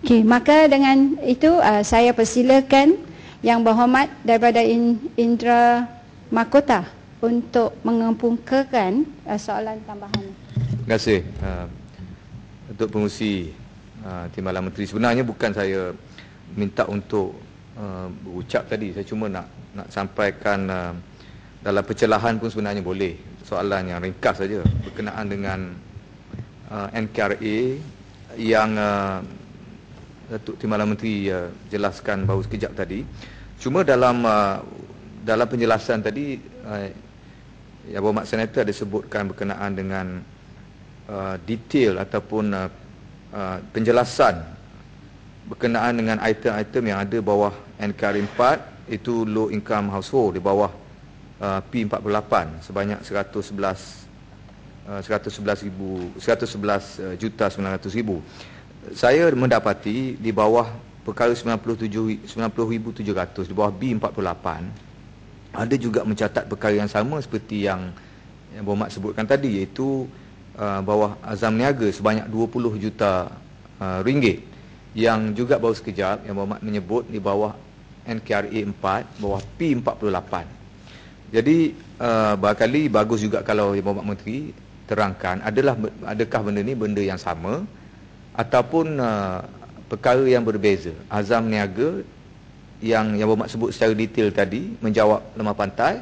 Okey, maka dengan itu uh, saya persilakan yang berhormat daripada Indra Makota untuk mengempukakan uh, soalan tambahan. Terima kasih uh, untuk pengusi uh, Timbalan Menteri. Sebenarnya bukan saya minta untuk uh, berucap tadi. Saya cuma nak nak sampaikan uh, dalam pencerahan pun sebenarnya boleh. Soalan yang ringkas saja berkenaan dengan uh, NKRA yang uh, Datuk Timbalan Menteri uh, jelaskan baru sekejap tadi. Cuma dalam uh, dalam penjelasan tadi uh, Yang Berhormat Senator ada sebutkan berkenaan dengan uh, detail ataupun uh, uh, penjelasan berkenaan dengan item-item yang ada bawah NKR 4 itu low income household di bawah uh, P48 sebanyak 111 uh, 111 ribu 111 uh, juta 900 ribu saya mendapati di bawah perkara 97 90,700 di bawah B48 ada juga mencatat perkara yang sama seperti yang yang Berhormat sebutkan tadi iaitu uh, bawah azam niaga sebanyak 20 juta uh, ringgit. Yang juga baru sekejap yang Berhormat menyebut di bawah NKRA 4 bawah P48 jadi uh, barangkali bagus juga kalau Yang Berhormat Menteri terangkan adalah adakah benda ni benda yang sama ataupun uh, perkara yang berbeza. Azam niaga yang yang bermak sebut secara detail tadi menjawab lemah pantai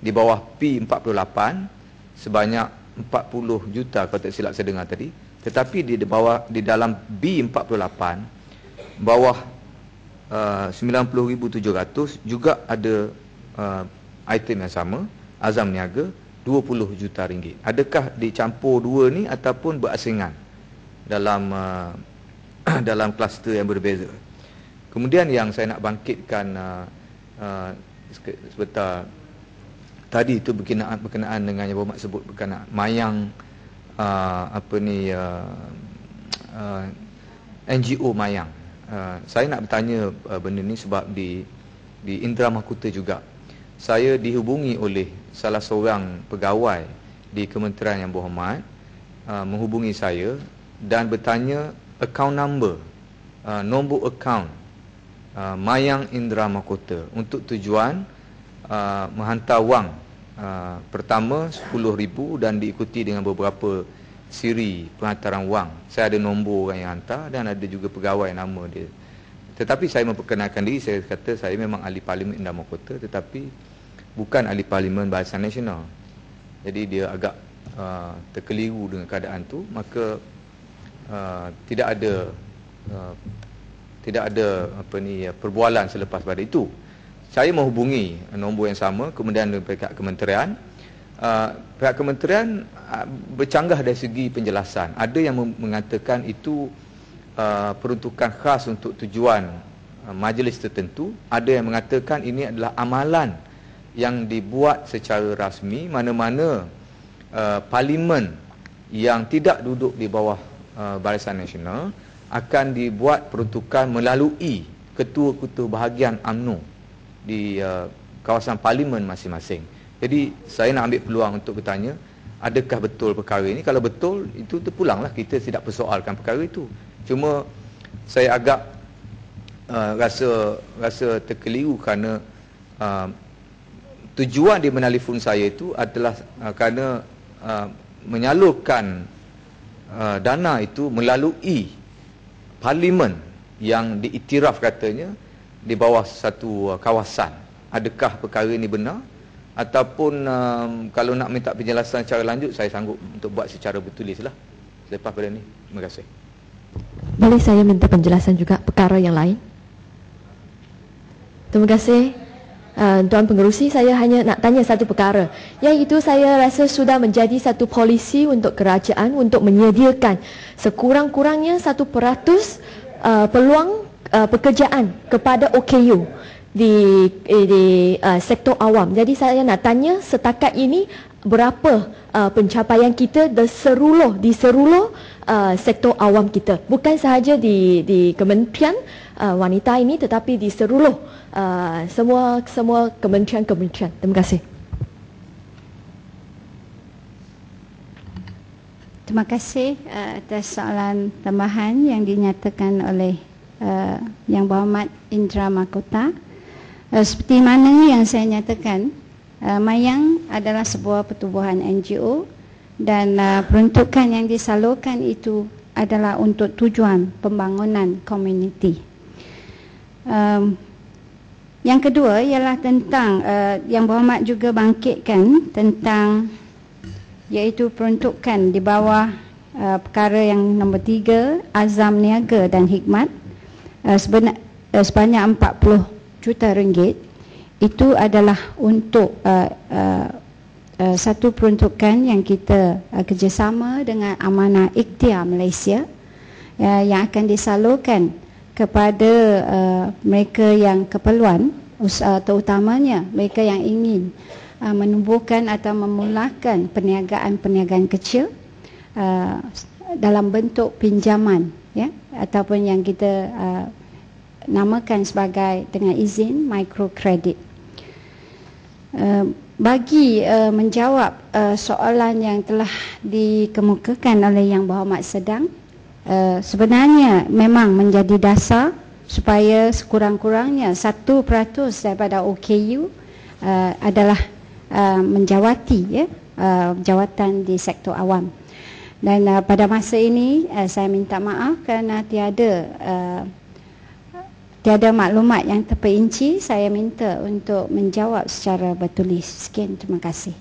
di bawah P48 sebanyak 40 juta kalau tak silap saya dengar tadi. Tetapi di bawah di dalam B48 bawah uh, 90,700 juga ada uh, item yang sama azam niaga 20 juta ringgit. Adakah dicampur dua ni ataupun berasingan dalam uh, dalam kluster yang berbeza. Kemudian yang saya nak bangkitkan uh, uh, sebentar tadi itu berkenaan berkenaan dengan yang bermak sebut berkenaan mayang uh, apa ni uh, uh, NGO mayang. Uh, saya nak bertanya uh, benda ni sebab di di Indra Mahkota juga saya dihubungi oleh salah seorang pegawai di kementerian yang berhormat uh, menghubungi saya dan bertanya account number uh, nombor account uh, Mayang Indra Mahkota untuk tujuan uh, menghantar wang uh, pertama 10,000 dan diikuti dengan beberapa siri penghantaran wang. Saya ada nombor orang yang hantar dan ada juga pegawai nama dia. Tetapi saya memperkenalkan diri saya kata saya memang ahli parlimen Indra Mahkota tetapi bukan ahli parlimen Barisan Nasional. Jadi dia agak uh, terkeliru dengan keadaan tu maka uh, tidak ada uh, tidak ada apa ni perbualan selepas pada itu. Saya menghubungi nombor yang sama kemudian pihak kementerian pihak kementerian bercanggah dari segi penjelasan. Ada yang mengatakan itu peruntukan khas untuk tujuan majlis tertentu, ada yang mengatakan ini adalah amalan yang dibuat secara rasmi mana-mana uh, parlimen yang tidak duduk di bawah Uh, Barisan Nasional akan dibuat peruntukan melalui ketua-ketua bahagian UMNO di uh, kawasan parlimen masing-masing. Jadi saya nak ambil peluang untuk bertanya, adakah betul perkara ini? Kalau betul, itu terpulanglah kita tidak persoalkan perkara itu. Cuma saya agak uh, rasa rasa terkeliru kerana uh, tujuan di menelpon saya itu adalah uh, kerana uh, menyalurkan uh, dana itu melalui parlimen yang diiktiraf katanya di bawah satu uh, kawasan. Adakah perkara ini benar? Ataupun um, kalau nak minta penjelasan secara lanjut, saya sanggup untuk buat secara bertulis lah. Selepas pada ini. Terima kasih. Boleh saya minta penjelasan juga perkara yang lain? Terima kasih. Uh, Tuan Pengerusi, saya hanya nak tanya satu perkara. Yang itu saya rasa sudah menjadi satu polisi untuk kerajaan untuk menyediakan sekurang-kurangnya satu peratus uh, peluang uh, pekerjaan kepada OKU di eh, di uh, sektor awam. Jadi saya nak tanya setakat ini berapa uh, pencapaian kita di seluruh di seluruh uh, sektor awam kita. Bukan sahaja di di kementerian uh, wanita ini tetapi di seluruh uh, semua semua kementerian-kementerian. Terima kasih. Terima kasih uh, atas soalan tambahan yang dinyatakan oleh uh, Yang Berhormat Indra Makota uh, Seperti mana yang saya nyatakan uh, Mayang adalah sebuah pertubuhan NGO Dan uh, peruntukan yang disalurkan itu adalah untuk tujuan pembangunan komuniti um, Yang kedua ialah tentang uh, Yang Berhormat juga bangkitkan tentang Iaitu peruntukan di bawah uh, perkara yang nombor tiga azam niaga dan hikmat. Uh, sebenar, uh, sebanyak 40 juta ringgit. Itu adalah untuk uh, uh, uh, satu peruntukan yang kita uh, kerjasama dengan amanah ikhtiar Malaysia uh, yang akan disalurkan kepada uh, mereka yang keperluan uh, terutamanya mereka yang ingin uh, menumbuhkan atau memulakan perniagaan-perniagaan kecil uh, dalam bentuk pinjaman ya ataupun yang kita uh, namakan sebagai dengan izin microcredit. Uh, bagi uh, menjawab uh, soalan yang telah dikemukakan oleh yang berhormat sedang uh, sebenarnya memang menjadi dasar supaya sekurang-kurangnya 1% daripada OKU uh, adalah uh, menjawati ya uh, jawatan di sektor awam. Dan uh, pada masa ini uh, saya minta maaf kerana tiada uh, tiada maklumat yang terperinci. Saya minta untuk menjawab secara bertulis. Sekian terima kasih.